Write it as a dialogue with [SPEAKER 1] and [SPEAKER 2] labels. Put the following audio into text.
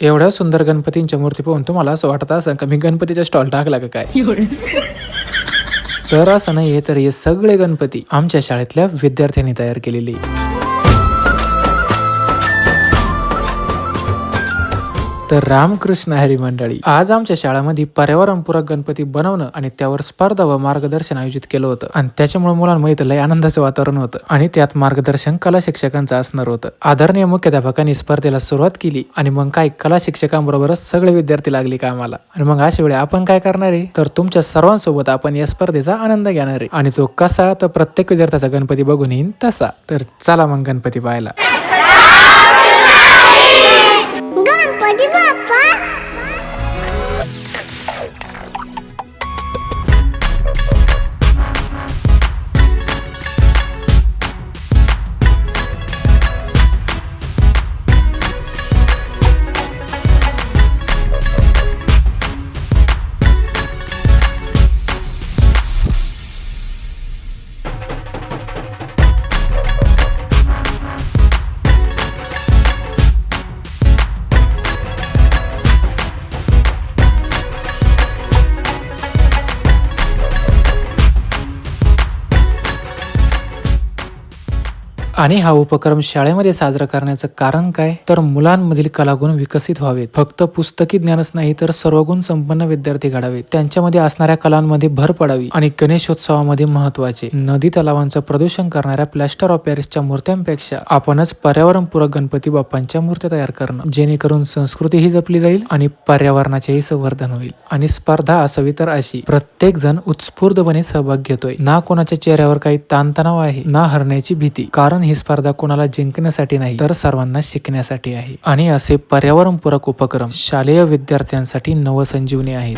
[SPEAKER 1] एवढ्या सुंदर गणपतींच्या मूर्ती पाहून तुम्हाला असं वाटत असं का मी गणपतीचा स्टॉल टाकला का काय? तर असं नाहीये तर हे सगळे गणपती आमच्या शाळेतल्या विद्यार्थ्यांनी तयार केलेले. तर रामकृष्ण हरी मंडळी. आज आमच्या शाळेमध्ये पर्यावरणपूरक गणपती बनवणं आणि त्यावर स्पर्धा व मार्गदर्शन आयोजित केलं होतं. आणि त्याच्यामुळे मुलांमध्ये तर लय आनंदाचं वातावरण होतं. आणि त्यात मार्गदर्शन कला शिक्षकांचं असणार होतं. आदरणीय मुख्याध्यापकांनी स्पर्धेला सुरुवात केली आणि मग काय कला शिक्षकांबरोबरच सगळे विद्यार्थी लागले कामाला. आणि मग अशा वेळी आपण काय करणार आहे? तर तुमच्या सर्वांसोबत आपण या स्पर्धेचा आनंद घेणार आहे. आणि तो कसा? तर प्रत्येक विद्यार्थ्याचा गणपती बघून येईन तसा. तर चला मग गणपती पाहायला. आणि हा उपक्रम शाळेमध्ये साजरा करण्याचं कारण काय? तर मुलांमधील कलागुण विकसित व्हावेत. फक्त पुस्तकी ज्ञानच नाही तर सर्वगुण संपन्न विद्यार्थी घडावेत. त्यांच्यामध्ये असणाऱ्या कलांमध्ये भर पडावी आणि गणेशोत्सवामध्ये महत्त्वाचे नदी तलावांचं प्रदूषण करणाऱ्या प्लॅस्टर ऑफ पॅरिसच्या मूर्त्यांपेक्षा आपणच पर्यावरणपूरक गणपती बाप्पांच्या मूर्त्या तयार करणं जेणेकरून संस्कृतीही जपली जाईल आणि पर्यावरणाचेही संवर्धन होईल. आणि स्पर्धा असावी तर अशी. प्रत्येक जण उत्स्फूर्तपणे सहभाग घेतोय. ना कोणाच्या चेहऱ्यावर काही ताणतणाव आहे ना हरण्याची भीती. कारण ही स्पर्धा कोणाला जिंकण्यासाठी नाही तर सर्वांना शिकण्यासाठी आहे. आणि असे पर्यावरणपूरक उपक्रम शालेय विद्यार्थ्यांसाठी नवसंजीवनी आहेत.